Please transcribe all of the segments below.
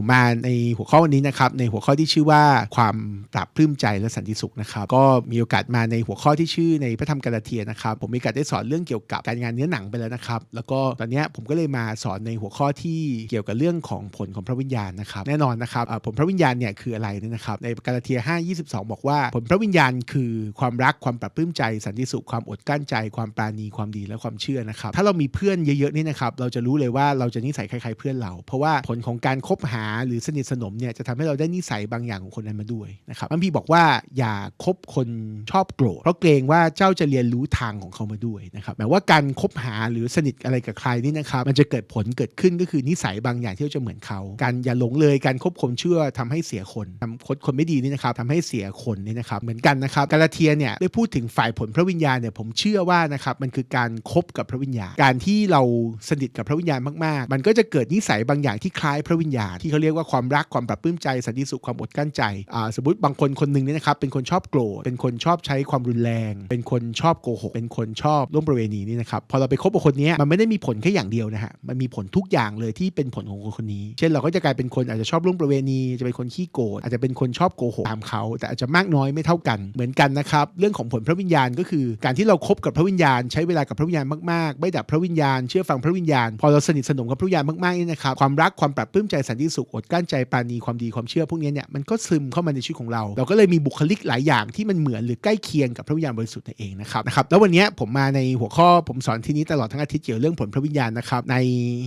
ผมมาในหัวข้อวันนี้นะครับในหัวข้อที่ชื่อว่าความปรับปลื้มใจและสันติสุขนะครับก็มีโอกาสมาในหัวข้อที่ชื่อในพระธรรมกาลาเทียนะครับผมมีโอกาสได้สอนเรื่องเกี่ยวกับการงานเนื้อหนังไปแล้วนะครับแล้วก็ตอนนี้ผมก็เลยมาสอนในหัวข้อที่เกี่ยวกับเรื่องของผลของพระวิญญาณนะครับแน่นอนนะครับผลพระวิญญาณเนี่ยคืออะไรเนี่ยนะครับในกาลาเทีย 5 22 บอกว่า ผลพระวิญญาณคือความรักความปรับปลื้มใจ สันติสุขความอดกั้นใจ ความปราณีความดีและความเชื่อนะครับถ้าเรามีเพื่อนเยอะๆนี่นะครับเราจะรู้เลยว่าเราจะนิสัยคล้ายๆเพื่อนเรา เพราะว่าผลของการคบหาหรือสนิทสนมเนี่ยจะทำให้เราได้นิสัยบางอย่างของคนนั้นมาด้วยนะครับอัมพีบอกว่าอย่าคบคนชอบโกรธเพราะเกรงว่าเจ้าจะเรียนรู้ทางของเขามาด้วยนะครับหมายว่าการคบหาหรือสนิทอะไรกับใครนี่นะครับมันจะเกิดผลเกิดขึ้นก็คือนิสัยบางอย่างที่จะเหมือนเขา การอย่าหลงเลยการคบคนเชื่อทำให้เสียคนทำคนคนไม่ดีนี่นะครับทำให้เสียคนนี่นะครับเหมือนกันนะครับกาลาเทียเนี่ยได้พูดถึงฝ่ายผลพระวิญญาณเนี่ยผมเชื่อว่านะครับมันคือการคบกับพระวิญญาณ การที่เราสนิทกับพระวิญญาณมากๆ มันก็จะเกิดนิสัยบางอย่างที่คล้ายพระวิญญาณที่เขาเรียกว่าความรักความปรับปลื้มใจสันติสุขความอดกลั้นใจอ่าสมมติบางคนคนหนึ่งเนี่ยนะครับเป็นคนชอบโกรธเป็นคนชอบใช้ความรุนแรง เป็นคนชอบโกหกเป็นคนชอบร่วมประเวณีนี่นะครับพอเราไปคบกับคนนี้มันไม่ได้มีผลแค่อย่างเดียวนะฮะมันมีผลทุกอย่างเลยที่เป็นผลของคนคนนี้ เช่นเราก็จะกลายเป็นคนอาจจะชอบร่วมประเวณีจะเป็นคนขี้โกรธอาจจะเป็นคนชอบโกหกตามเขา แต่อาจจะมากน้อยไม่เท่ากันเหมือนกันนะครับเรื่องของผลพระวิญญาณก็คือ การที่เราคบกับพระวิญญาณ ใช้เวลากับพระวิญญาณมากๆ ไม่ดับพระวิญญาณ เชื่อฟังพระวิญญาณ พอเราสนิทสนมกับพระวิญญาณมากๆนี่นะครับความรักความปรับปลื้มใจสันติสุขอดกั้นใจปราณีความดีความเชื่อพวกนี้เนี่ยมันก็ซึมเข้ามาในชีวิตของเรา เราก็เลยมีบุคลิกหลายอย่างที่มันเหมือนหรือใกล้เคียงกับพระวิญญาณบริสุทธิ์นั่นเองนะครับนะครับแล้ววันนี้ผมมาในหัวข้อผมสอนที่นี้ตลอดทั้งอาทิตย์เกี่ยวเรื่องผลพระวิญญาณนะครับใน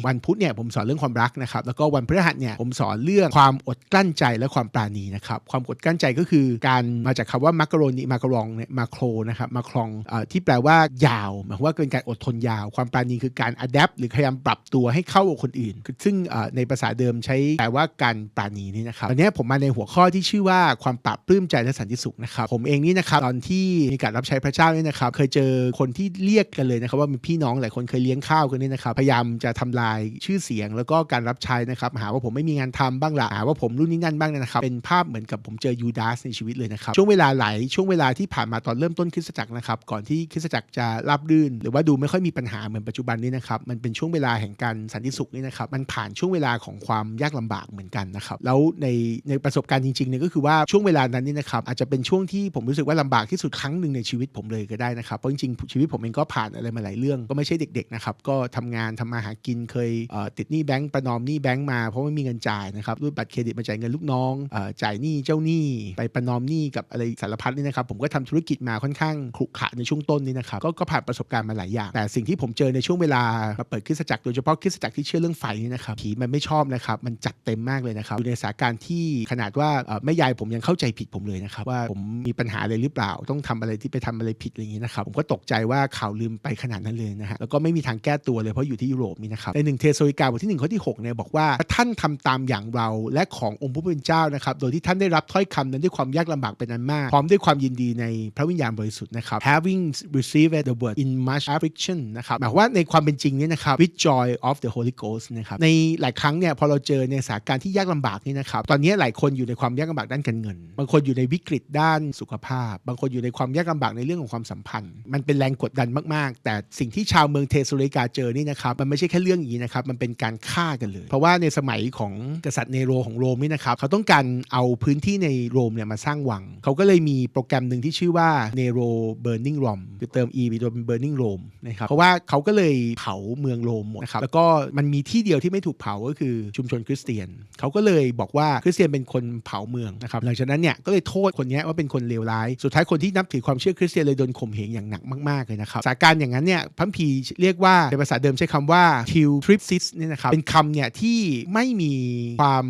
วันพุธเนี่ยผมสอนเรื่องความรักนะครับแล้วก็วันพฤหัสเนี่ยผมสอนเรื่องความอดกลั้นใจและความปราณีนะครับความอดกลั้นใจก็คือการมาจากคำว่ามักกะโรนีมักรองเนี่ยมาโครนะครับมาครองอที่แปลว่ายาวหมายความว่าเป็นการอดทนยาว ความปราณีคือการอัดแอปหรือพยายามปรับตัวให้เข้ากับคนอื่น ซึ่งในภาษาเดิมใช้แปลว่าการปราณีนี่นะครับวันนี้ผมมาในหัวข้อที่ชื่อว่าความปรับปลื้มใจและสันติสุขนะครับผมเองนี่นะครับตอนที่มีการรับใช้พระเจ้านี่นะครับเคยเจอคนที่เรียกกันเลยนะครับว่ามีพี่น้องหลายคนเคยเลี้ยงข้าวกันนี่นะครับพยายามจะทำลายชื่อเสียงแล้วก็การรับใช้นะครับหาว่าผมไม่มีงานทำบ้างละหาว่าผมรุ่นนี้นั่นบ้างนะครับเป็นภาพเหมือนกับผมเจอยูดาสในชีวิตเลยนะครับช่วงเวลาหลายช่วงเวลาที่ผ่านมาตอนเริ่มต้นคริสตจักรนะครับก่อนที่คริสตจักรจะราบรื่น หรือว่าดูไม่ค่อยมีปัญหาเหมือนปัจจุบันนี้นะครับมันเป็นช่วงเวลาแห่งการสันติสุขนี่นะครับมันผ่านช่วงเวลาของความยากลำบากเหมือนกันนะครับแล้วในในประสบการณ์จริงๆเนี่ยก็คือว่าช่วงเวลานั้นนี่นะครับอาจจะเป็นช่วงที่ผมรู้สึกว่าลำบากที่สุดครั้งหนึ่งในชีวิตผมเลยก็ได้นะครับเพราะจริงๆชีวิตผมเองก็ผ่านอะไรมาหลายเรื่องก็ไม่ใช่เด็กๆนะครับก็ทำงานทำมาหากินเคยเติดหนี้แบงก์ประนอมหนี้แบงก์มาเพราะไม่มีเงินจ่ายนะครับรูดบัตรเครดิตมาจ่ายเงินลูกน้องอจ่ายหนี้เจ้าหนี้ไปประนอมหนี้กับอะไรสารพัดนี่นะครับผมก็ทำธุรกิจมาค่อนข้างขรุขระในช่วงต้นนี่นะครับก็ก็ผ่านประสบการณ์มาหลายอย่าง แต่สิ่งที่ผมเจอในช่วงเวลามาเปิดคริสตจักรโดยเฉพาะคริสตจักรที่เชื่อเรื่องไฟนี่นะครับผีมันไม่ชอบนะครับมันจัดเต็มมากเลยนะครับอยู่ในสถานการณ์ที่ขนาดว่าแม่ยายผมยังเข้าใจผิดผมเลยนะครับว่าผมมีปัญหาอะไรหรือเปล่า ต้องทำอะไรที่ไปทำอะไรผิดอะไรอย่างนี้นะครับผมก็ตกใจว่าข่าวลืมไปขนาดนั้นเลยนะฮะแล้วก็ไม่มีทางแก้ตัวเลยเพราะอยู่ที่ยุโรปนี่นะครับในหนึ่งเทสโลนิกาบทที่หนึ่งข้อที่หกเนี่ยบอกว่าท่านทำตามอย่างเราและขององค์พระผู้เป็นเจ้านะครับโดยที่ท่านได้รับถ้อยคำนั้นด้วยความยากลำบากเป็นอันมาก พร้อมด้วยความยินดีในพระวิญญาณบริสุทธิ์นะครับ having received the word in much affliction นะครับหมายว่าในความเป็นจริงเนี่ยนะครับ with joy of the Holy Ghost นะครับในหลายครั้งเนี่ยพอเราเจอในสถานการณ์ที่ยากลำบากนี่นะครับตอนนี้หลายคนอยู่ในความยากลำบากด้านการเงิน บางคนอยู่ในวิกฤตด้านสุขภาพ บางคนอยู่ในความยากลำบากในเรื่องของความสัมพันธ์ มันเป็นแรงกดดันมากๆ แต่สิ่งที่ชาวเมืองเทสโลนิกาเจอนี่นะครับมันไม่ใช่แค่เรื่องอย่างนี้นะครับมันเป็นการฆ่ากันเลย เพราะว่าในสมัยของกษัตริย์เนโรของโรมนี่นะครับเขาต้องการเอาพื้นที่ในโรมเนี่ยมาสร้างวัง เขาก็เลยมีโปรแกรมหนึ่งที่ชื่อว่า Nero Burning Rome คือเติม e ไปตัวเป็น Burning Rome นะครับเพราะว่าเขาก็เลยเผาเมืองโรมหมดนะครับแล้วก็มันมีที่เดียวที่ไม่ถูกเผาก็คือชุมชนคริสเตียนเขาก็เลยบอกว่าคริสเตียนเป็นคนเผาเมืองนะครับหลังจากนั้นเนี่ยก็เลยโทษคนนี้ว่าเป็นคนเลวร้าย สุดท้ายคนที่นับถือความเชื่อคริสเตียนเลยโดนข่มเหงอย่างหนักมากๆเลยนะครับสถานการณ์อย่างนั้นเนี่ยพัมพีเรียกว่าในภาษาเดิมใช้คำว่า till tripsis เนี่ยนะครับเป็นคำเนี่ยที่ไม่มีความ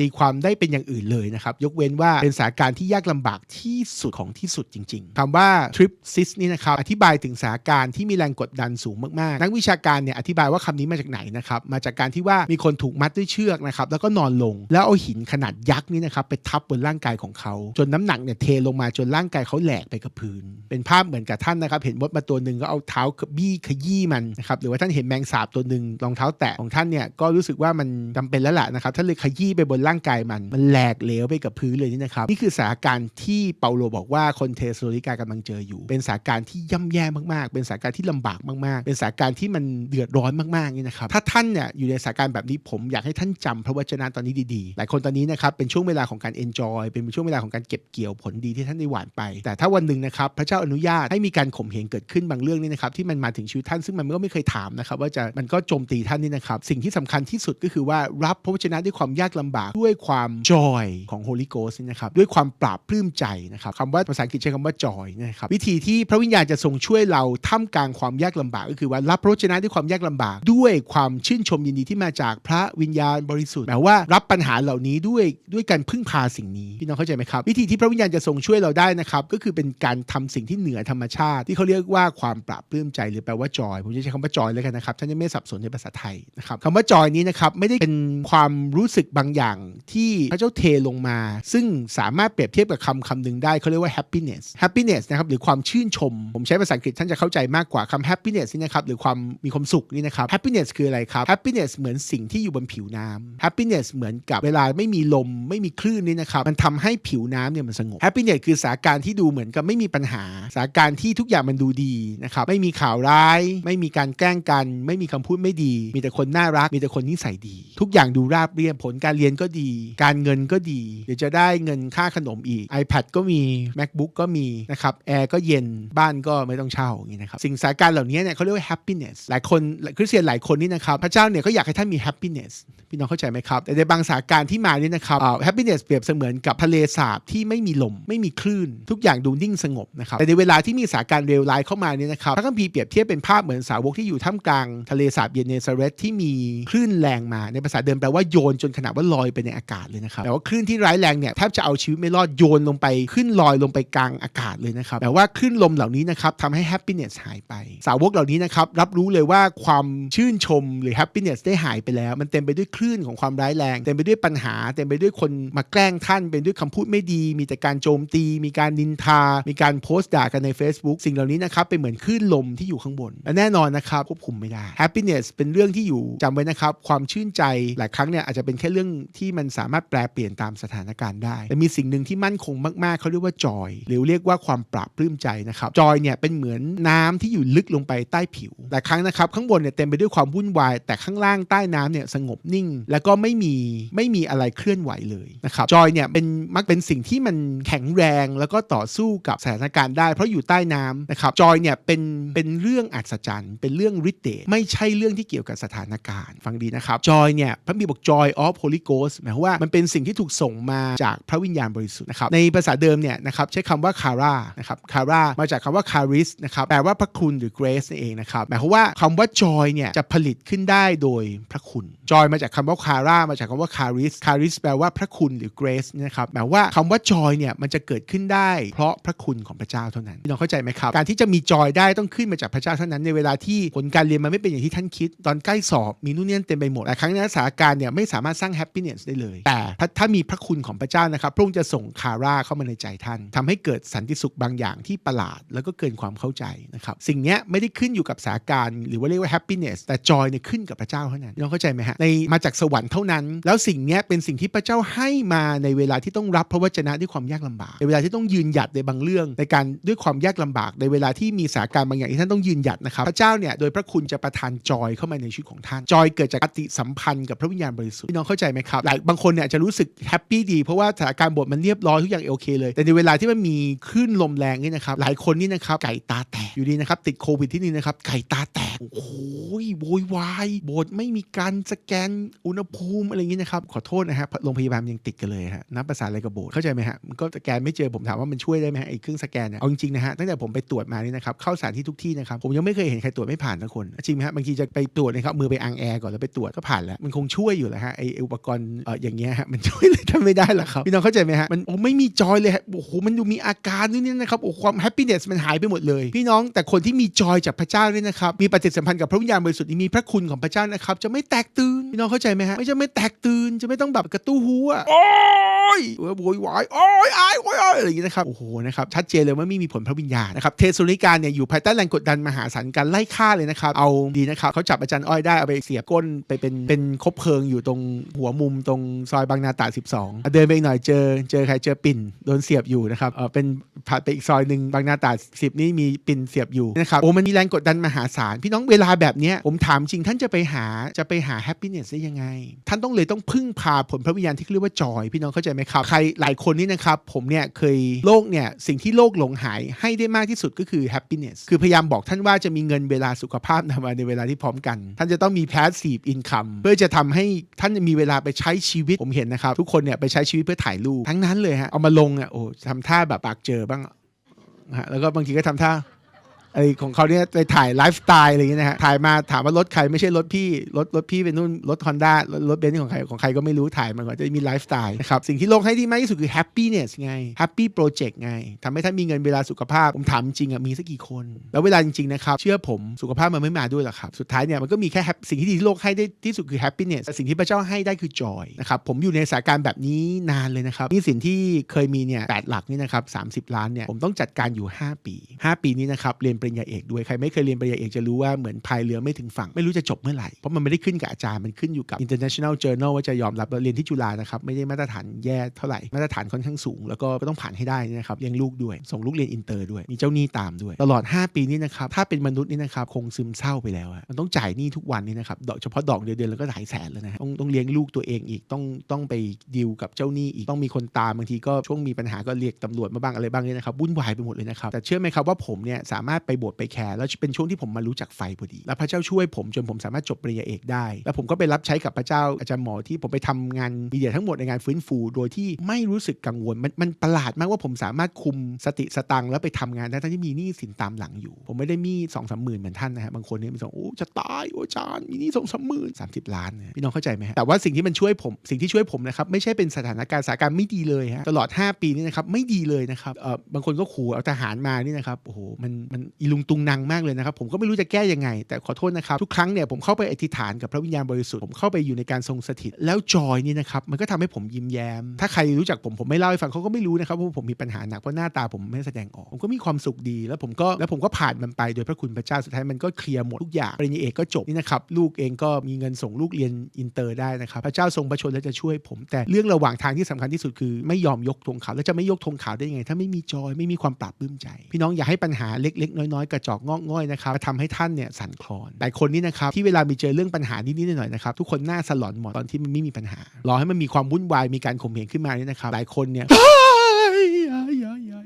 ตีความได้เป็นอย่างอื่นเลยนะครับยกเว้นว่าเป็นสถานการณ์ที่ยากลำบากที่สุดของที่สุดจริง ๆคำว่า tripsis นี่นะครับอธิบายถึงสถานการณ์ที่มีแรงกดดันสูงมากๆ นักวิชาการเนี่ยอธิบายว่าคำนี้มาจากไหนนะครับมาจากการที่ว่ามีคนถูกมัดด้วยเชือกนะครับแล้วก็นอนลง แล้วเอาหินขนาดยักษ์นี่นะครับไปทับบนร่างกายของเขาจนน้ำหนักเนี่ยเทลงมาจนร่างกายเขาแหลกไปกับพื้น เป็นภาพเหมือนกับท่านนะครับ เห็นมดมาตัวหนึ่งก็เอาเท้าบี้ขยี้มันนะครับหรือว่าท่านเห็นแมงสาบตัวหนึ่งรองเท้าแตะของท่านเนี่ยก็รู้สึกว่ามันจำเป็นแล้วแหละนะครับท่านเลยขยี้ไปบนร่างกายมัน มันแหลกเหลวไปกับพื้นเลยนี่นะครับนี่คือสถานการณ์ที่เปาโลบอกว่าคนเทสโลนิกากำลังเจออยู่ เป็นสถานการณ์ที่ย่ำแย่มากๆ เป็นสถานการณ์ที่ลำบากมากๆ เป็นสถานการณ์ที่มันเดือดร้อนมากๆนี่นะครับถ้าท่านเนี่ยอยู่ในสถานการณ์แบบนี้ผมอยากให้ท่านจำพระวจนะตอนนี้ดีๆ หลายคนตอนนี้นะครับเป็นช่วงเวลาของการ enjoy เป็นช่วงเวลาของการเก็บเกี่ยวผลดีที่ท่านได้หว่านไป แต่ถ้าวันหนึ่งนะครับพระเจ้าอนุญาตให้มีการข่มเหงเกิดขึ้นบางเรื่องนี่นะครับที่มันมาถึงชีวิตท่านซึ่งมันก็ไม่เคยถามนะครับว่าจะมันก็โจมตีท่านนี่นะครับสิ่งที่สำคัญที่สุดก็คือว่ารับพระวจนะด้วยความยากลำบากด้วยความ joy ของ Holy Ghost นะครับด้วยความปราบปลื้มใจนะครับคำว่าภาษาอังกฤษใช้คำว่า joy นะครับวิธีที่พระวิญญาณจะทรงช่วยเราท่ามกลางความยากลำบาก ก็คือว่ารับพระวจนะด้วยความยากลำบาก ด้วยความชื่นชมยินดีที่มาจากพระวิญญาณบริสุทธิหมายว่ารับปัญหาเหล่านี้ด้วยด้วยการพึ่งพาสิ่งนี้พี่น้องเข้าใจไหมครับ วิธีที่พระวิญญาณจะทรงช่วยเราได้นะครับ ก็คือเป็นการทำสิ่งที่เหนือธรรมชาติ ที่เขาเรียกว่าความปราบปลื้มใจหรือแปลว่า joy ผมจะใช้คำว่า joy เลยกันนะครับท่านจะไม่สับสนในภาษาไทยนะครับคำว่า joy นี้นะครับไม่ได้เป็นความรู้สึกบางอย่างที่พระเจ้าเทลงมา ซึ่งสามารถเปรียบเทียบกับคำคำหนึ่งได้เขาเรียกว่า happiness happiness นะครับหรือความชื่นชม ผมใช้ภาษาอังกฤษท่านจะเข้าใจมากกว่าคำ happiness นี่นะครับหรือความมีความสุขนี่นะครับ happiness คืออะไรครับ happiness เหมือนสิ่งที่อยู่บนผิวน้ำ happiness เหมือนกับเวลาไม่มีลมไม่มีคลื่นนี่นะครับมันทำให้ผิวน้ำเนี่ยมันสงบ happiness คือสถานการณ์ที่ดูเหมือนกับไม่มีปัญหาสถานการณ์ที่ทุกอย่างมันดูดีนะครับไม่มีข่าวร้าย ไม่มีการแกล้งกัน ไม่มีคำพูดไม่ดี มีแต่คนน่ารัก มีแต่คนนิสัยดี ทุกอย่างดูราบเรียบผลการเรียนก็ดี การเงินก็ดี เดี๋ยวจะได้เงินค่าขนมอีก iPad ก็มี MacBook ก็มีนะครับแอร์ก็เย็นบ้านก็ไม่ต้องเช่าอย่างนี้นะครับสิ่งสถานการณ์เหล่านี้เนี่ยเขาเรียกว่า happiness หลายคนคริสเตียนหลายคนนี่นะครับพระเจ้าเนี่ยก็อยากให้ท่านมี happiness พี่น้องเข้าใจไหมครับแต่ในบางสถานการณ์ที่มาเนี่ยนะครับอ่า happiness เปรียบเสมือนกับทะเลสาบที่ไม่มีลมไม่มีคลื่น ทุกอย่างดูนิ่งสงบนะครับแต่ในเวลาที่มีสถานการณ์เลวร้ายเข้ามาเนี่ยนะครับพระคัมภีร์เปรียบเทียบเป็นภาพเหมือนสาวกที่อยู่ท่ามกลางทะเลสาบเยเนซาเรตที่มีคลื่นแรงมา ในภาษาเดิมแปลว่าโยนจนขนาดว่าลอยไปในอากาศเลยนะครับแต่ว่าคลื่นที่ร้ายแรงเนี่ยแทบจะเอาชีวิตไม่รอดโยนลงไปขึ้นลอยลงไปกลางอากาศเลยนะครับแต่ว่าคลื่นลมเหล่านี้นะครับทำให้ happiness หายไป สาวกเหล่านี้นะครับรับรู้เลยว่าความชื่นชมหรือ happiness ได้หายไปแล้ว มันเต็มไปด้วยคลื่นของความร้ายแรง เต็มไปด้วยปัญหา เต็มไปด้วยคนมาแกล้งท่าน เป็นด้วยคำพูดไม่ดี มีแต่การโจมตี มีการนินทา มีการโพสต์ด่ากันใน Facebook สิ่งเหล่านี้นะครับเป็นเหมือนคลื่นลมที่อยู่ข้างบน และแน่นอนนะครับควบคุมไม่ได้ happiness เป็นเรื่องที่อยู่จำไว้นะครับความชื่นใจหลายครั้งเนี่ยอาจจะเป็นแค่เรื่องที่มันสามารถแปลเปลี่ยนตามสถานการณ์ได้แต่มีสิ่งหนึ่งที่มั่นคงมากๆเขาเรียกว่า joy หรือเรียกว่าความปราบปลื้มใจนะครับ joy เนี่ยเป็นเหมือนน้ำที่อยู่ลึกลงไปใต้ผิวหลายครั้งนะครับข้างบนเนี่ยเต็มไปด้วยความวุ่นวาย แต่ข้างล่างใต้น้ำเนี่ยสงบนิ่ง แล้วก็ไม่มีไม่มีอะไรเคลื่อนไหวเลยนะครับ joy เนี่ยเป็นมักเป็นสิ่งที่มันแข็งแรงแล้วก็ต่อสู้กับสถานการณ์ได้เพราะอยู่ใต้น้ำนะครับ joy เนี่ยเป็นเป็นเรื่องอัศจรรย์ เป็นเรื่องฤทธิ์เดชไม่ใช่เรื่องที่เกี่ยวกับสถานการณ์ฟังดีนะครับ joy เนี่ยพระบีบอก joy of Holy Ghost หมายความว่ามันเป็นสิ่งที่ถูกส่งมาจากพระวิญญาณบริสุทธิ์นะครับในภาษาเดิมเนี่ยนะครับใช้คำว่า kara นะครับ kara มาจากคำว่า charis นะครับแปลว่าพระคุณหรือ grace นั่นเองนะครับหมายความว่าคำว่า joy เนี่ยจะผลิตขึ้นได้โดยพระคุณ joy มาจากคำว่า kara มาจากคำว่า charis charis แปลว่าพระคุณหรือ grace นะครับหมายว่าคำว่า joy เนี่ยมันจะเกิดขึ้นได้เพราะพระคุณของพระเจ้าเท่านั้นน้องเข้าใจไหมครับ การที่จะมี joy ได้ต้องขึ้นมาจากพระเจ้าเท่านั้นในเวลาที่ผลการเรียนมันไม่เป็นอย่างที่ท่านคิด ตอนใกล้สอบมีนู่นนี่เต็มไปหมดแต่ครั้งนั้นสถานการณ์เนี่ยไม่สามารถสร้าง happiness ได้เลย แต่ถ้ามีพระคุณของพระเจ้านะครับพระองค์จะส่งคาร่าเข้ามาในใจท่านทำให้เกิดสันติสุขบางอย่างที่ประหลาด แล้วก็เกินความเข้าใจนะครับสิ่งนี้ไม่ได้ขึ้นอยู่กับสถานการณ์หรือว่าเรียกว่า happiness แต่ joy เนี่ยขึ้นกับพระเจ้าเท่านั้นน้องเข้าใจไหมฮะในมาจากสวรรค์เท่านั้น แล้วสิ่งนี้เป็นสิ่งที่พระเจ้าให้มาในเวลาที่ต้องรับพระวจนะด้วยความยากลำบาก ในเวลาที่ต้องยืนหยัดในบางเรื่อง ในการด้วยความยากลำบาก ในเวลาที่มีสถานการณ์บางอย่างที่ท่านต้องยืนหยัดนะครับพระเจ้าเนี่ยโดยพระคุณจะประทานจอยเข้ามาในชีวิตของท่าน จอยเกิดจากปฏิสัมพันธ์กับพระวิญญาณบริสุทธิ์พี่น้องเข้าใจไหมครับหลายบางคนเนี่ยจะรู้สึกแฮปปี้ดีเพราะว่าสถานการณ์บทมันเรียบร้อยทุกอย่างโอเคเลย แต่ในเวลาที่มันมีคลื่นลมแรงนี่นะครับหลายคนนี่นะครับไก่ตาแตกอยู่ดีนะครับติดโควิดที่นี่นะครับไก่ตาแตกโอ้โหโวยวายโบสไม่มีการสแกนอุณหภูมิอะไรอย่างนี้นะครับ ขอโทษนะฮะโรงพยาบาลยังติดกันเลยฮะนับภาษาอะไรกับโบสเข้าใจไหมฮะมันก็สแกนไม่เจอผมถามว่ามันช่วยได้ไหมฮะไอ้เครื่องสแกนเนี่ยเอาจริงๆนะฮะตั้งแต่ผมไปตรวจมานี่นะครับเข้าสถานที่ทุกที่นะครับผมยังไม่เคยเห็นใครตรวจไม่ผ่านทั้งคนจริงไหมฮะบางทีจะไปตรวจนะครับมือไปอังแอร์ก่อนแล้วไปตรวจก็ผ่านแล้วมันคงช่วยอยู่แหละฮะไอ้อุปกรณ์เอ่ออย่างเงี้ยฮะมันช่วยเลยทำไม่ได้หรอกครับพี่น้องเข้าใจไหมฮะมันโอ้ไม่มีจอยเลยฮะโอ้โหมันดูมีอาการนู่นนี่นะครับโอ้ความแฮปปี้เนสมันหายไปหมดเลย พี่น้องแต่คนที่มีจอยจากพระเจ้าเนี่ยนะครับมีปฏิสัมพันธ์กับพระวิญญาณบริสุทธิ์มีพระคุณของพระเจ้านะครับจะไม่แตกตื่นพี่น้องเข้าใจไหมฮะไม่จะไม่แตกตื่นจะไม่ต้องแบบกระตู้หัวโอ้ยโวยวายโอ้ยอายโอ้ยอายอะไรอย่างงี้นะครับโอ้โหนะครับชัดเจนเลยว่าไม่มีผลพระวิญญาณนะครับเทสโลนิกาเนี่ยอยู่ภายใต้แรงกดดันมหาศาลการไล่ฆ่าเลยนะครับเอาดีนะครับเขาจับอาจารย์อ้อยได้เอาไปเสียบก้นไปเป็นเป็นคบเพลิงอยู่ตรงหัวมุมตรงรงซอยบางนาตราด12 เดินไปอีกหน่อยเจอเจอใครเจอปิ่นโดนเสียบอยู่นะครับเออเป็นผ่านไปอีกซอยหนึ่งบางนาตราด10 นี่มีปิ่นเสียบอยู่นะครับโอ้มันมีแรงกดดันมหาศาลพี่น้องเวลาแบบเนี้ยผมถามจริงท่านจะไปหาจะไปหาแฮปปี้เนสได้ยังไงท่านต้องเลยต้องพึ่งพาผลพระวิญญาณที่เรียกว่าจอย พี่น้องเข้าใจไหมครับ ใครหลายคนนี่นะครับ ผมเนี่ยเคยโลกเนี่ยสิ่งที่โลกหลงหายให้ได้มากที่สุดก็คือ happiness คือพยายามบอกท่านว่าจะมีเงินเวลาสุขภาพนำมาในเวลาที่พร้อมกัน ท่านจะต้องมี passive income เพื่อจะทำให้ท่านมีเวลาไปใช้ชีวิตผมเห็นนะครับ ทุกคนเนี่ยไปใช้ชีวิตเพื่อถ่ายรูปทั้งนั้นเลยฮะเอามาลงอะโอ้ทำท่าแบบปากเจอบ้างฮะแล้วก็บางทีก็ทำท่า ไอของเขาเนี่ยไปถ่ายไลฟ์สไตล์อะไรอย่างเงี้ยนะฮะถ่ายมาถามว่ารถใครไม่ใช่รถพี่รถรถพี่เป็นนู่นรถฮอนด้ารถเบนซ์ของใครของใครก็ไม่รู้ถ่ายมันก่อนจะมีไลฟ์สไตล์นะครับสิ่งที่โลกให้ที่มากที่สุดคือแฮปปี้เนสไงแฮปปี้โปรเจกต์ไงทำให้ท่านมีเงินเวลาสุขภาพผมถามจริงอะมีสักกี่คน แล้วเวลาจริงๆนะครับเชื่อผมสุขภาพมันไม่มาด้วยหรอกครับสุดท้ายเนี่ยมันก็มีแค่สิ่งที่ดีที่โลกให้ได้ที่สุดคือแฮปปี้เนสสิ่งที่พระเจ้าให้ได้คือจอยนะครับผมอยู่ในสถานการณ์แบบนี้นานเลยนะครับนี่สินที่เคยมีเนี่ยแปดหลักนี่นะครับสาล้านเนี่ยผมต้องจัดการอยู่ 5 ปี 5 ปีนี้นะครับเรียนปริญญาเอกด้วย ใครไม่เคยเรียนปริญญาเอกจะรู้ว่าเหมือนพายเรือไม่ถึงฝั่ง ไม่รู้จะจบเมื่อไหร่ เพราะมันไม่ได้ขึ้นกับอาจารย์ มันขึ้นอยู่กับ international journal ว่าจะยอมรับเราเรียนที่จุฬานะครับ ไม่ได้มาตรฐานแย่เท่าไหร่ มาตรฐานค่อนข้างสูง แล้วก็ก็ต้องผ่านให้ได้นะครับ เลี้ยงลูกด้วย ส่งลูกเรียนอินเตอร์ด้วย มีเจ้าหนี้ตามด้วย ตลอด 5 ปีนี้นะครับ ถ้าเป็นมนุษย์นี่นะครับ คงซึมเศร้าไปแล้ว มันต้องจ่ายหนี้ทุกวันนี่นะครับดอกเฉพาะดอกเดือนๆแล้วก็หลายแสนแล้วนะฮะต้องต้องเลี้ยงลูกตัวเองอีก ต้องต้องไปดีลกับเจ้าหนี้อีก ต้องมีคนตามบางทีก็ช่วงมีปัญหาก็เรียกตำรวจมาบ้างอะไรบ้างเนี่ยนะครับวุ่นวายไปหมดเลยนะครับแต่เชื่อไหมครับว่าผมเนี่ยสามารถไปโบสถ์ไปแคร์แล้วเป็นช่วงที่ผมมารู้จักไฟพอดี แล้วพระเจ้าช่วยผมจนผมสามารถจบปริญญาเอกได้ แล้วผมก็ไปรับใช้กับพระเจ้าอาจารย์หมอที่ผมไปทำงานมีเดียทั้งหมดในงานฟื้นฟู โดยที่ไม่รู้สึกกังวลมันมันประหลาดมากว่าผมสามารถคุมสติสตังค์แล้วไปทำงานได้ทั้งที่มีหนี้สินตามหลังอยู่ ผมไม่ได้มีสองสามหมื่นเหมือนท่านนะฮะบางคนเนี่ยมีสองโอ้จะตายโอ้อาจารย์มีหนี้สองสามหมื่นสามสิบล้านพี่น้องเข้าใจไหมฮะแต่ว่าสิ่งที่มันช่วยผมสิ่งที่ช่วยผมนะครับไม่ใช่เป็นสถานการณ์สถานการณ์ไม่ดีเลยฮะตลอด 5 ปีนี้นะครับไม่ดีเลยนะครับเออบางคนก็ขู่เอาทหารมานี่นะครับโอ้โหมันมันอลุงตุงนังมากเลยนะครับ ผมก็ไม่รู้จะแก้ยังไง แต่ขอโทษนะครับ ทุกครั้งเนี่ยผมเข้าไปอธิษฐานกับพระวิญญาณบริสุทธิ์ผมเข้าไปอยู่ในการทรงสถิต แล้วจอยนี่นะครับมันก็ทำให้ผมยิ้มแย้ม ถ้าใครรู้จักผมผมไม่เล่าให้ฟังเขาก็ไม่รู้นะครับว่าผมมีปัญหาหนักเพราะหน้าตาผมไม่แสดงออกผมก็มีความสุขดี แล้วผมก็แล้วผมก็ผ่านมันไปโดยพระคุณพระเจ้าสุดท้ายมันก็เคลียร์หมดทุกอย่างปริญญาเอกก็จบนี่นะครับลูกเองก็มีเงินส่งลูกเรียนอินเตอร์ได้นะครับพระเจ้าทรงประชนและจะช่วยผม แต่เรื่องระหว่างทางที่สำคัญที่สุดคือไม่ยอมยกธงขาวแล้วจะไม่ยกธงขาวได้ยังไง ถ้าไม่มีจอยไม่มีความปรับปลื้มใจ พี่น้องอย่าให้ปัญหาเล็กๆน้อยน้อยกระจอกงอกง่อยนะครับทำให้ท่านเนี่ยสั่นคลอนแต่คนนี้นะครับที่เวลามีเจอเรื่องปัญหานิดๆหน่อยๆนะครับทุกคนหน้าสลอนหมดตอนที่มันไม่มีปัญหารอให้มันมีความวุ่นวายมีการข่มเหงขึ้นมาเนี่ยนะครับหลายคนเนี่ย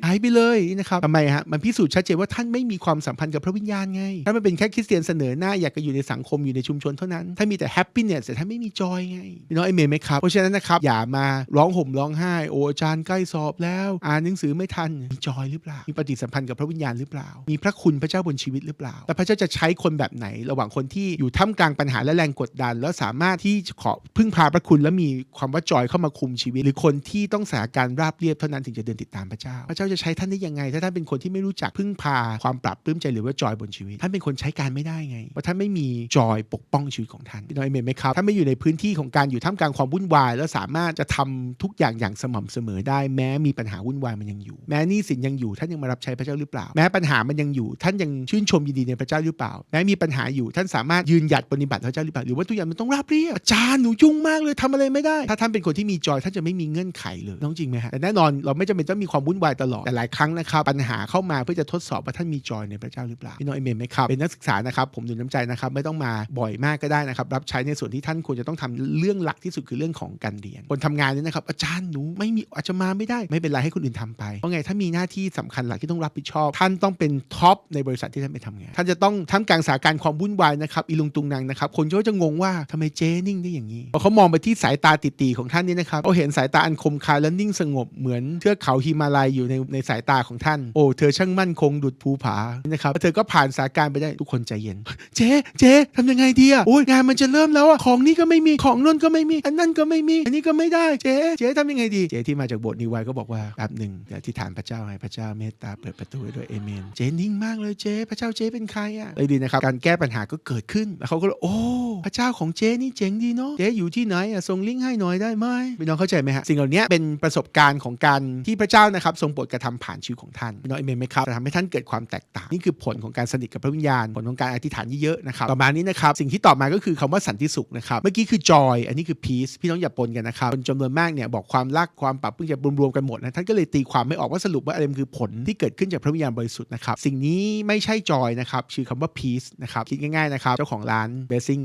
ายไปเลยนะครับทำไมฮะมันพิสูจน์ชัดเจนว่าท่านไม่มีความสัมพันธ์กับพระวิญญาณไงถ้ามันเป็นแค่คริสเตียนเสนอหน้าอยากจะอยู่ในสังคมอยู่ในชุมชนเท่านั้นถ้ามีแต่แฮปปี้เนสแต่ท่านไม่มีจอยไงพี่น้องไอเมนไหมครับเพราะฉะนั้นนะครับอย่ามาร้องห่มร้องไห้โอ้อาจารย์ใกล้สอบแล้ว อ่านหนังสือไม่ทันมีจอยหรือเปล่ามีปฏิสัมพันธ์กับพระวิญญาณหรือเปล่า มีพระคุณพระเจ้าบนชีวิตหรือเปล่า และพระเจ้าจะใช้คนแบบไหน ระหว่างคนที่อยู่ท่ามกลางปัญหาและแรงกดดัน แล้วสามารถที่จะขอพึ่งพาพระคุณและมีความว่าจอยเข้ามาคุมชีวิต หรือคนที่ต้องสถานการณ์ราบเรียบเท่านั้นถึงจะเดินติดตามพระเจ้า พระเจ้าจะใช้ท่านได้ยังไง ถ้าท่านเป็นคนที่ไม่รู้จักพึ่งพา ความปรับปลื้มใจหรือว่าจอยบนชีวิต ท่านเป็นคนใช้การไม่ได้ไง เพราะท่านไม่มีจอยปกป้องชีวิตของท่านพี่น้องเอเมนไหมครับถ้านไม่อยู่ในพื้นที่ของการอยู่ท่ามกลางความวุ่นวาย แล้วสามารถจะทำทุกอย่างอย่างสม่ำเสมอได้ แม้มีปัญหาวุ่นวายมันยังอยู่ แม้นี้สินยังอยู่ท่านยังมารับใช้พระเจ้าหรือเปล่า แม้ปัญหามันยังอยู่ ท่านยังชื่นชมยินดีในพระเจ้าหรือเปล่า แม้มีปัญหาอยู่ท่านสามารถยืนหยัดปฏิบัติพระเจ้าหรือเปล่าหรือว่าทุกอย่างมันต้องราบเรียบอาจารย์หนูยุ่งมากเลยทำอะไรไม่ได้ ถ้าท่านเป็นคนที่มีจอยท่านจะไม่มีเงื่อนไขเลยน้องจริงไหมฮะแต่แน่นอนเราไม่จำเป็นต้องมีความวุ่นวายตลอดแต่หลายครั้งนะครับปัญหาเข้ามาเพื่อจะทดสอบว่าท่านมีจอยในพระเจ้าหรือเปล่าพี่น้องเอเมนไหมครับเป็นนักศึกษานะครับผมหนุนน้ำใจนะครับไม่ต้องมาบ่อยมากก็ได้นะครับรับใช้ในส่วนที่ท่านควรจะต้องทำเรื่องหลักที่สุดคือเรื่องของการเรียน คนทำงานเนี่ยนะครับอาจารย์หนูไม่มีอาจจะมาไม่ได้ไม่เป็นไรให้คนอื่นทำไปเพราะไงถ้ามีหน้าที่สำคัญหลักที่ต้องรับผิดชอบ ท่านต้องเป็นท็อปในบริษัทที่ท่านไปทำงาน ท่านจะต้องท่ามกลางสาการความวุ่นวายนะครับอีลุงตุงนางนะครับคนก็จะงงว่าทำไมเจนิ่งได้อย่างนี้พอเขามองไปที่สายตาติตีๆของท่านนี่นะครับเขาเห็นสายตาอันคมคายและนิ่งสงบเหมือนเทือกเขาฮิมาลัยอยู่ในในสายตาของท่าน โอ้ เธอช่างมั่นคงดุดภูผานะครับเธอก็ผ่านสถานการณ์ไปได้ทุกคนใจเย็น เจ๊เจ๊ทำยังไงดีอะโอ้ยงานมันจะเริ่มแล้วอะของนี้ก็ไม่มีของนั่นก็ไม่มี อันนั่นก็ไม่มี อันนี้ก็ไม่ได้เจ๊เจ๊ทำยังไงดีเจ๊ที่มาจากโบสถ์นิวไวก็บอกว่าแป๊บหนึ่งเดี๋ยวที่ฐานพระเจ้าให้พระเจ้าเมตตาเปิดประตูให้ด้วยเอเมนเจ๊นิ่งมากเลยเจ๊พระเจ้าเจ๊เป็นใครอะเลยดีนะครับการแก้ปัญหาก็เกิดขึ้นแล้วเขาก็เลยโอ้พระเจ้าของเจ๊นี่เจ๋งดีเนาะเจ๊อยู่ที่ไหนอะส่งลิงก์ให้หน่อยได้ไหมพี่น้องเข้าใจไหมฮะสิ่งเหล่านี้เป็นประสบการณ์ของการที่พระเจ้านะครับทรงโปรดกระทำผ่านชีวิตของท่านพี่น้องเอเมนไหมครับจะทำให้ท่านเกิดความแตกต่าง นี่คือผลของการสนิทกับพระวิญญาณ ผลของการอธิษฐานเยอะๆนะครับต่อมานี้นะครับสิ่งที่ต่อมาก็คือคำว่าสันติสุขนะครับเมื่อกี้คือ joy อันนี้คือ peace พี่น้องอย่าปนกันนะครับคนจำนวนมากเนี่ยบอกความรักความปรับปรื้มจะรวมๆกันหมดนะท่านก็เลยตีความไม่ออกว่าสรุปว่าอะไรมันคือผลที่เกิดขึ้นจากพระวิญญาณบริสุทธิ์นะครับสิ่งนี้ไม่ใช่ joy นะครับชื่อคำว่า peace นะครับคิดง่ายๆนะครับเจ้าของร้าน blessing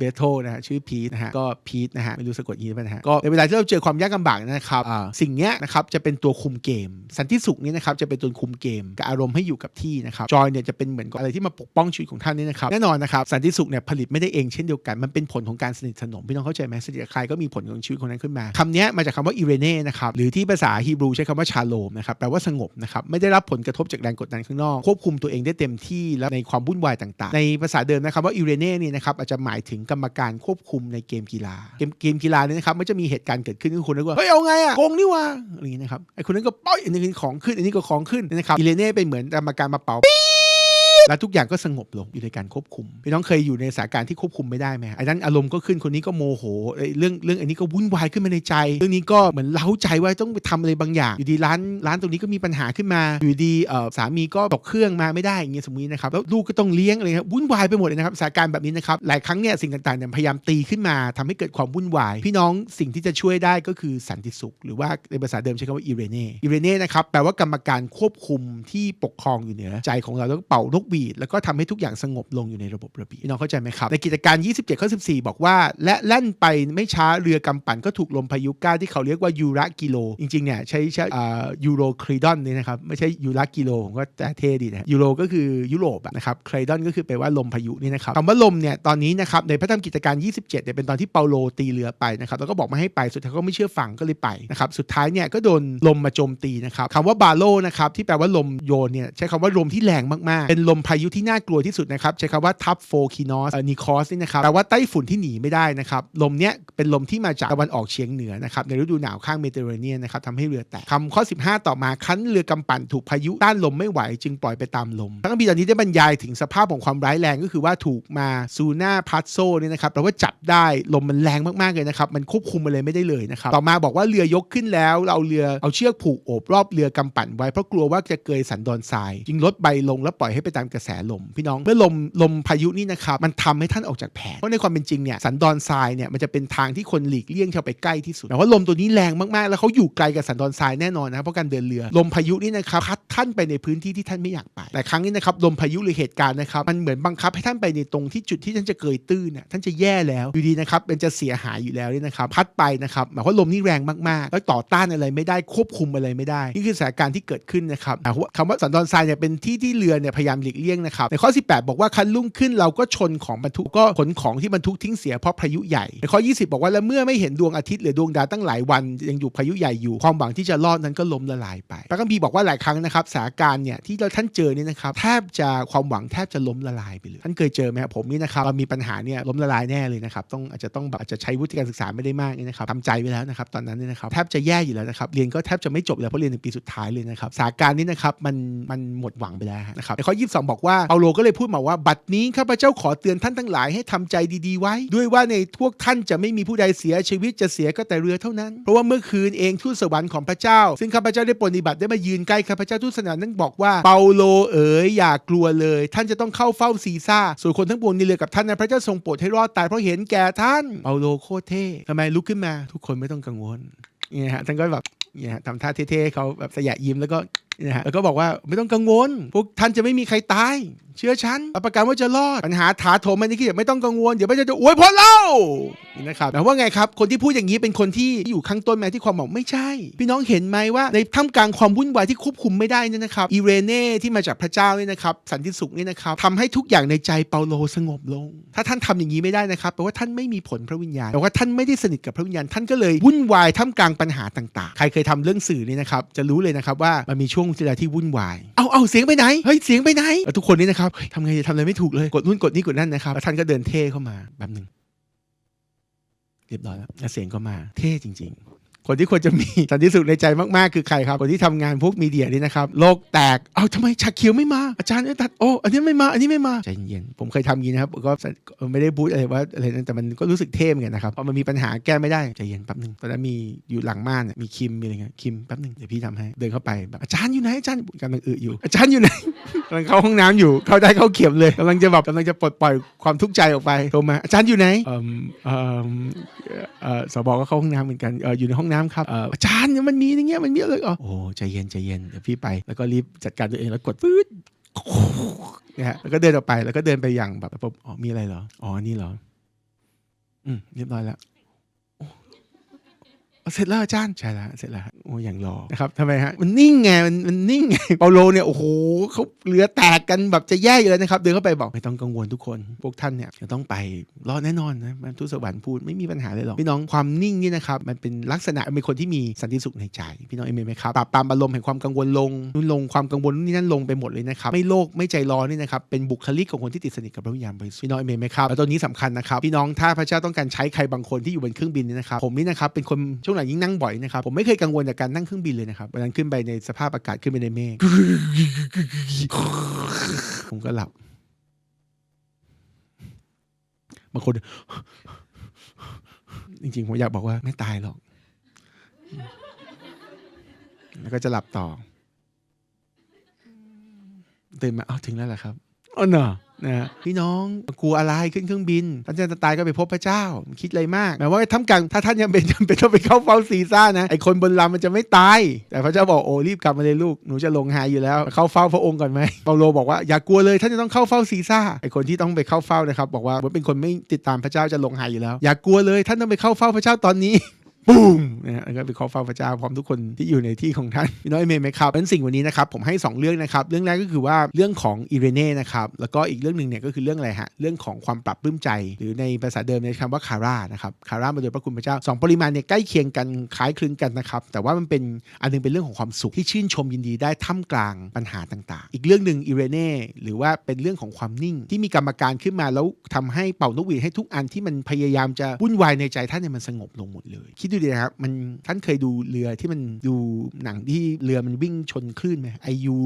b e a t o นะฮะชื่อ peace นะฮะก็ peace นะฮะไม่รู้สะกดอย่างนี้ป่ะนะฮะก็ในเวลาที่เราเจอความยากลำบากนะครับอ่าสิ่งเนี้ยนะครับจะเป็นตัวคุมเกมสันติสุขนี่นะครับจะเป็นตัวคุมเกมกับอารมณ์ให้อยู่กับที่นะครับ joy เนี่ยจะเป็นเหมือนกับอะไรที่มาปกป้องชีวิตของท่านนี่นะครับแน่นอนนะครับสันติสุขเนี่ยผลิตไม่ได้เองเช่นเดียวกันมันเป็นผลของการสนิทสนมพี่น้องเข้าใจไหมสนิทกับใครก็มีผลของชีวิตคนนั้นขึ้นมาคำนี้มาจากคำว่าอิเรเน่นะครับหรือที่ภาษาฮีบรูใช้คำว่าชาโลมนะครับแปลว่าสงบนะครับไม่ได้รับผลกระทบจากแรงกดดันข้างนอกควบคุมตัวเองได้เต็มที่แล้วในความวุ่นวายต่างๆ ในภาษาเดิมนะครับว่าอิเรเน่นี่นะครับอาจจะหมายถึงกรรมการควบคุมในเกมกีฬา เกมเกมกีฬาเนี่ยนะครับมันจะมีเหตุการณ์เกิดขึ้นคือคนนึกว่าเฮ้ยเอาไงอะโกงนี่วะอะไรอย่างนี้นะครับไอ้คนนั้นก็ป้อยอันนี้ของขึ้นอันนี้ก็ของขึ้นนะครับอิเลเน่เป็นเหมือนกรรมการมาเป่า แล้วทุกอย่างก็สงบลงอยู่ในการควบคุมพี่น้องเคยอยู่ในสถานการณ์ที่ควบคุมไม่ได้ไหมไอ้นั้นอารมณ์ก็ขึ้นคนนี้ก็โมโหเรื่องเรื่องอันนี้ก็วุ่นวายขึ้นมาในใจ เรื่องนี้ก็เหมือนเล้าใจว่าต้องไปทำอะไรบางอย่าง อยู่ดีร้านร้านตรงนี้ก็มีปัญหาขึ้นมา อยู่ดีเออสามีก็ตกเครื่องมาไม่ได้อย่างเงี้ยสมมตินะครับแล้วลูกก็ต้องเลี้ยงอะไรครับวุ่นวายไปหมดเลยนะครับสถานการณ์แบบนี้นะครับหลายครั้งเนี่ยสิ่งต่างๆเนี่ยพยายามตีขึ้นมาทำให้เกิดความวุ่นวาย พี่น้องสิ่งที่จะช่วยได้ก็คือสันติสุข หรือว่าในภาษาเดิมใช้คำว่าอิเรเน่อิเรเน่นะครับแปลว่ากรรมการควบคุมที่ปกครองอยู่เหนือใจของเราแล้วเป่านกหวีดแล้วก็ทำให้ทุกอย่างสงบลงอยู่ในระบบระเบียบน้องเข้าใจไหมครับในกิจการ 27ข้อ14 บอกว่า และแล่นไปไม่ช้าเรือกำปั่นก็ถูกลมพายุก้าที่เขาเรียกว่ายูระกิโล จริงๆเนี่ยใช้ใช้ยูโรครีดอนนี่นะครับไม่ใช่ยูระกิโลผมก็แต่เท่ดีนะยูโรก็คือยุโรปนะครับครีดอนก็คือแปลว่าลมพายุนี่นะครับคำว่าลมเนี่ยตอนนี้นะครับในพระธรรมกิจการ 27เนี่ยเป็นตอนที่เปาโลตีเรือไปนะครับแล้วก็บอกไม่ให้ไปสุดท้ายก็ไม่เชื่อฟังก็เลยไปนะครับสุดท้ายเนี่ยก็โดนลมมาโจมตีนะครับคำว่าบาโลนะครับที่แปลว่าลมโยนเนี่ยใช้คำว่าลมที่แรงมากๆ เป็นลมพายุที่น่ากลัวที่สุดนะครับใช้คำว่าทับโฟคีนอสนิคอสนี่นะครับแปลว่าไต้ฝุ่นที่หนีไม่ได้นะครับลมเนี้ยเป็นลมที่มาจากตะวันออกเฉียงเหนือนะครับในฤดูหนาวข้างเมดิเตอร์เรเนียนนะครับทำให้เรือแตกคำข้อ 15 ต่อมาคั้นเรือกำปั่นถูกพายุต้านลมไม่ไหวจึงปล่อยไปตามลมพระคัมภีตอนนี้ได้บรรยายถึงสภาพของความร้ายแรงก็คือว่าถูกมาซูน่าพัดโซเนี่ยนะครับแปลว่าจับได้ลมมันแรงมากๆเลยนะครับมันควบคุมอะไรไม่ได้เลยนะครับต่อมาบอกว่าเรือยกขึ้นแล้วเราเอาเรือเอาเชือกผูกโอบรอบเรือกำปั่นไว้เพราะกลัวว่าจะเกยสันดอนทราย จึงลดใบลงแล้วปล่อยให้ไปตามกระแสลม พี่น้องเมื่อลมลมพายุนี่นะครับมันทำให้ท่านออกจากแผนเพราะในความเป็นจริงเนี่ยสันดอนทรายเนี่ยมันจะเป็นทางที่คนหลีกเลี่ยงเข้าไปใกล้ที่สุดแต่ว่าลมตัวนี้แรงมากๆ แล้วเขาอยู่ไกลกับสันดอนทรายแน่นอนนะเพราะการเดินเรือลมพายุนี่นะครับพัดท่านไปในพื้นที่ที่ท่านไม่อยากไปแต่ครั้งนี้นะครับลมพายุหรือเหตุการณ์นะครับมันเหมือนบังคับให้ท่านไปในตรงที่จุดที่ท่านจะเกยตื้นน่ะท่านจะแย่แล้วอยู่ดีนะครับเป็นจะเสียหายอยู่แล้วเนี่ยนะครับพัดไปนะครับหมายความว่าลมนี่แรงมากๆ แล้วต่อต้านอะไรไม่ได้ควบคุมอะไรไม่ได้ นี่คือสถานการณ์ที่เกิดขึ้นนะครับความว่าคำว่าสันดอนทรายเนี่ยเป็นที่ที่เรือเนี่ยพยายามหลีกเลี่ยงนะครับ ในข้อ 18 บอกว่าคันรุ่งขึ้นเราก็ชนของบรรทุกก็ขนของที่บรรทุกทิ้งเสียเพราะพายุใหญ่ ในข้อ 20 บอกว่าแล้วเมื่อไม่เห็นดวงอาทิตย์หรือดวงดาวตั้งหลายวัน ยังอยู่พายุใหญ่อยู่ความหวังที่จะรอดนั้นก็ล้มละลายไปพระคัมภีร์บอกว่าหลายครั้งนะครับสถานการณ์เนี่ยที่เราท่านเจอเนี่ยนะครับแทบจะความหวังแทบจะล้มละลายไปเลยท่านเคยเจอไหมครับผมนี่นะครับเรามีปัญหาเนี่ยล้มละลายแน่เลยนะครับต้องอาจจะต้องแบบอาจจะใช้วุฒิการศึกษาไม่ได้มากนี่นะครับทำใจไว้แล้วนะครับตอนนั้นเนี่ยนะครับแทบจะแย่อยู่แล้วนะครับเรียนก็แทบจะไม่จบแล้วเพราะเรียนในปีสุดท้ายเลยนะครับสถานการณ์นี้นะครับมันมันหมดหวังไปแล้วนะครับในข้อ 22บอกว่าเปาโลก็เลยพูดมาว่า บัดนี้ข้าพเจ้าขอเตือนท่านทั้งหลายให้ทำใจดีๆไว้ ด้วยว่าในพวกท่านจะไม่มีผู้ใดเสียชีวิตจะเสียก็แต่เรือเท่านั้น เพราะว่าเมื่อคืนเองทูตสวรรค์ของพระเจ้า ซึ่งข้าพเจ้าได้ปฏิบัติได้มายืนใกล้ข้าพเจ้าทูตสวรรค์นั้นบอกว่าเปาโลเอ๋ยอย่ากลัวเลย ท่านจะต้องเข้าเฝ้าซีซ่าส่วนคนทั้งปวงในเรือกับท่านนะพระเจ้าทรงโปรดให้รอดตายเพราะเห็นแก่ท่านเปาโลโคตรเท่ทำไมลุกขึ้นมา ทุกคนไม่ต้องกังวลเนี่ยฮะท่านก็แบบเนี่ยฮะทำท่าเท่ๆเขาแบบสยะยิ้มแล้วก็นี่ยฮะแล้วก็บอกว่าไม่ต้องกังวล พวกท่านจะไม่มีใครตาย เชื่อฉันรับประกันว่าจะรอด ปัญหาถาโถมมันนี่คือไม่ต้องกังวล เดี๋ยวพระเจ้าจะอวยพรเรานี่นะครับแต่ว่าไงครับ คนที่พูดอย่างนี้เป็นคนที่อยู่ข้างต้นแม้ที่ความบอกไม่ใช่ พี่น้องเห็นไหมว่า ในท่ามกลางความวุ่นวายที่ควบคุมไม่ได้นี่นะครับอีเรเน่ที่มาจากพระเจ้าเนี่ยนะครับสันติสุขเนี่ยนะครับทำให้ทุกอย่างในใจเปาโลสงบลง ถ้าท่านทำอย่างนี้ไม่ได้นะครับแปลว่าท่านไม่มีผลพระวิญญาณแปลว่าท่านไม่ได้สนิทกับพระวิญญาณท่านก็เลยวุ่นวายท่ามกลางปัญหาต่าง ๆ ใครเคยทำเรื่องสื่อนี่นะครับจะรู้เลยนะครับว่ามันมีช่วงเวลาที่วุ่นวาย เอาเอาเสียงไปไหน เฮ้ย เสียงไปไหนแล้วทุกคนนี่นะครับเฮ้ยทำไงจะทำอะไรไม่ถูกเลย กดนู่นกดนี่กดนั่นนะครับแล้วท่านก็เดินเท่เข้ามาแบบหนึ่งเรียบร้อยแล้วแล้วเสียงก็มาเท่จริง ๆ คนที่ควรจะมีสันติสุขในใจมากๆคือใครครับ คนที่ทำงานพวกมีเดียนี่นะครับโลกแตกเอ้าทำไมชาเขียวไม่มาอาจารย์เอ้ยตัดโอ้อันนี้ไม่มาอันนี้ไม่มาใจเย็นผมเคยทำอย่างนี้นะครับก็ไม่ได้พูดอะไรว่าอะไรนั้นแต่มันก็รู้สึกเท่เหมือนกันนะครับพอมันมีปัญหาแก้ไม่ได้ใจเย็นแป๊บนึงตอนนั้นมีอยู่หลังม่านมีคิมมีอะไรเงี้ยคิมแป๊บนึงเดี๋ยวพี่ทำให้เดินเข้าไปแบบอาจารย์อยู่ไหนอาจารย์กำลังอึอยู่อาจารย์อยู่ไหนกำลังเข้าห้องน้ำอยู่เข้าได้เข้าเข็มเลยกำลังจะแบบกำลังจะปลดปล่อยความทุกข์ใจออกไปโทรมาอาจารย์อยู่ไหนเอ่อเอ่อสบก็เข้าห้องน้ำเหมือนกันเอออยู่ในห้องน้ำครับเอ่ออาจารย์เนี่ยมันมีอย่างเงี้ยมันมีอะไรอ๋อโอ้ใจเย็นใจเย็นเดี๋ยวพี่ไปแล้วก็รีบจัดการตัวเองแล้วกดปื๊ดนะฮะแล้วก็เดินออกไปแล้วก็เดินไปอย่างแบบปุ๊บอ๋อมีอะไรเหรออ๋อนี่เหรออืมเรียบร้อยแล้ว เสร็จแล้วอาจารย์ใช่แล้วเสร็จแล้วฮะโอ้อย่างรอนะครับทำไมฮะมันนิ่งไงมันมันนิ่งไงเปาโลเนี่ยโอ้โหเขาเหลือแตกกันแบบจะแย่อยู่แล้วนะครับเดินเข้าไปบอกไม่ต้องกังวลทุกคนพวกท่านเนี่ยจะต้องไปรอดแน่นอนนะมันทุสวรรค์พูดไม่มีปัญหาเลยหรอกพี่น้องความนิ่งนี่นะครับมันเป็นลักษณะเป็นคนที่มีสันติสุขในใจ พี่น้องเอเมนไหมครับปราบปรามอารมณ์แห่งความกังวลลงนู่นลงความกังวลนู่นนี่นั่นลงไปหมดเลยนะครับไม่โลภไม่ใจร้อนนี่นะครับเป็นบุคลิกของคนที่ติดสนิทกับพระวิญญาณบริสุทธิ์พี่น้องเอเมนไหมครับแล้วตัวนี้สำคัญนะครับพี่น้องถ้าพระเจ้าต้องการใช้ใครบางคนที่อยู่บนเครื่องบินเนี่ยนะครับผมนี่นะครับเป็นคนช่วงหลังยิ่งนั่งบ่อยนะครับ ผมไม่เคยกังวลกับการนั่งเครื่องบินเลยนะครับวันนั้นขึ้นไปในสภาพอากาศขึ้นไปในเมฆผมก็หลับบางคน จริงๆ ผมอยากบอกว่าไม่ตายหรอก แล้วก็จะหลับต่อตื่นมาอ้าวถึงแล้วเหรอครับอ๋อเนอะ นะพี่น้องกลัวอะไรขึ้นเครื่องบินท่านจะตายก็ไปพบพระเจ้า คิดอะไรมากหมายว่าทำกลางถ้าท่านยังเป็นจำเป็นต้องไปเข้าเฝ้าซีซ่านะไอคนบนลำมันจะไม่ตาย แต่พระเจ้าบอกโอ้รีบกลับมาเลยลูกหนูจะลงหายอยู่แล้ว เข้าเฝ้าพระองค์ก่อนไหมเปาโลบอกว่าอย่ากลัวเลยท่านจะต้องเข้าเฝ้าซีซ่าไอคนที่ต้องไปเข้าเฝ้านะครับบอกว่าเป็นคนไม่ติดตามพระเจ้าจะลงหายอยู่แล้ว อย่ากลัวเลยท่านต้องไปเข้าเฝ้าพระเจ้าตอนนี้ บูมนะฮะแล้วก็ไปขอฟ้าพระเจ้าพร้อมทุกคนที่อยู่ในที่ของท่านพี่น้อยเมย์ไหมครับเป็นสิ่งวันนี้นะครับผมให้ 2 เรื่องนะครับ เรื่องแรกก็คือว่าเรื่องของอิเรเน่นะครับแล้วก็อีกเรื่องหนึ่งเนี่ยก็คือเรื่องอะไรฮะเรื่องของความปรับปลื้มใจ หรือในภาษาเดิมในคำว่าคาร่านะครับคาร่ามาโดยพระคุณพระเจ้าสองปริมาณเนี่ยใกล้เคียงกันคล้ายคลึงกันนะครับแต่ว่ามันเป็นอันหนึงเป็นเรื่องของความสุขที่ชื่นชมยินดีได้ท่ามกลางปัญหาต่างๆ อีกเรื่องหนึ่งอิเรเน่หรือว่าเป็นเรื่องของความนิ่ง ที่มีกรรมการขึ้นมาแล้วทำให้เป่านกหวีดให้ทุกอันที่มันพยายามจะวุ่นวายในใจท่านเนี่ยมันสงบลงหมดเลยคิดดูดินะครับมันท่านเคยดูเรือที่มันดูหนังที่เรือมันวิ่งชนคลื่นไหมไอยู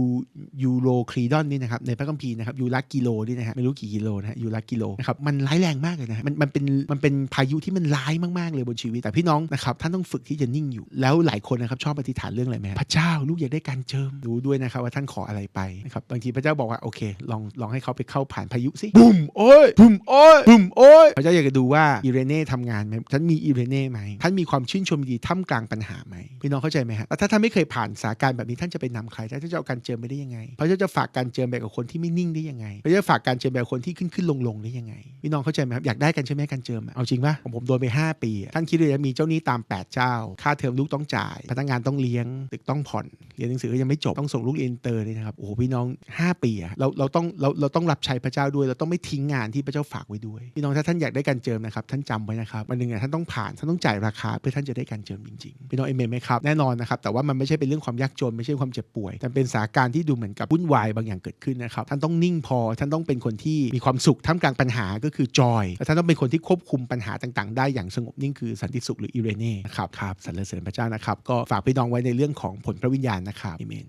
ยูโรครีดอนนี่นะครับในพระคัมภีร์นะครับยูรักกิโลนี่นะฮะไม่รู้กี่กิโลนะฮะยูรักกิโลนะครับมันร้ายแรงมากเลยนะมันมันเป็นมันเป็นพายุที่มันร้ายมากๆเลยบนชีวิตแต่พี่น้องนะครับท่านต้องฝึกที่จะนิ่งอยู่ แล้วหลายคนนะครับชอบอธิษฐานเรื่องอะไรไหมฮะพระเจ้าลูกอยากได้การเจิมดูด้วยนะครับว่าท่านขออะไรไปนะครับบางทีพระเจ้าบอกว่าโอเค ลองลองให้เขาไปเข้าผ่านพายุสิบุ้มโอ้ยบุ้มโอ้ยบุ้มโอ้ยพระเจ้าอยากจะดูว่าอิเรเน่ทำงานไหมท่านมีอิเรเน่ไหมท่านมีความชื่นชมดีท่ามกลางปัญหาไหมพี่น้องเข้าใจไหมฮะแล้วถ้าท่านไม่เคยผ่านสถานการณ์แบบนี้ท่านจะไปนำใครท่านจะเอาการเจิมไปได้ยังไงพระเจ้าจะฝากการเจิมไปกับคนที่ไม่นิ่งได้ยังไงพระเจ้าฝากการเจิมไปกับคนที่ขึ้นขึ้นลงลงได้ยังไงพี่น้องเข้าใจไหมครับอยากได้กันใช่ไหมการเจิมอเอาจริงปะผมผมโดนไป 5 ปี ท่านคิดเลยจะมีเจ้าหนี้ตาม 8 เจ้า ค่าเทอมลูกต้องจ่าย พนักงานต้องเลี้ยงตึกต้องผ่อนเรียนหนังสือก็ยังไม่จบต้องส่งลูกเรียนอินเตอร์เลยนะครับโอ้โหพี่น้อง 5 ปีเราเราต้องเราเราต้องรับใช้พระเจ้าด้วย เราต้องไม่ทิ้งงานที่พระเจ้าฝากไว้ด้วยพี่น้องถ้าท่านอยากได้การเจิมนะครับท่านจำไว้นะครับวันหนึ่งท่านต้องผ่านท่านต้องจ่ายราคาเพอท่านจะได้การเจิมจริงๆพี่น้องเอเมนไหมครับแน่นอนนะครับแต่ว่ามันไม่ใช่เป็นเรื่องความยากจนไม่ใช่ความเจ็บป่วย แต่เป็นสาการที่ดูเหมือนกับวุ่นวายบางอย่างเกิดขึ้นนะครับท่านต้องนิ่งพอท่านต้องเป็นคนที่มีความสุขท่ามกลางปัญหาก็คือจอยและท่านต้องเป็นคนที่ควบคุมปัญหาต่างๆ ได้อย่างสงบนิ่งคือสันติสุขหรืออิเรเน่นะครับครับสรรเสริญพระเจ้านะครับก็ฝากพี่น้องไว้ในเรื่องของผลพระวิญญาณนะครับเอเมน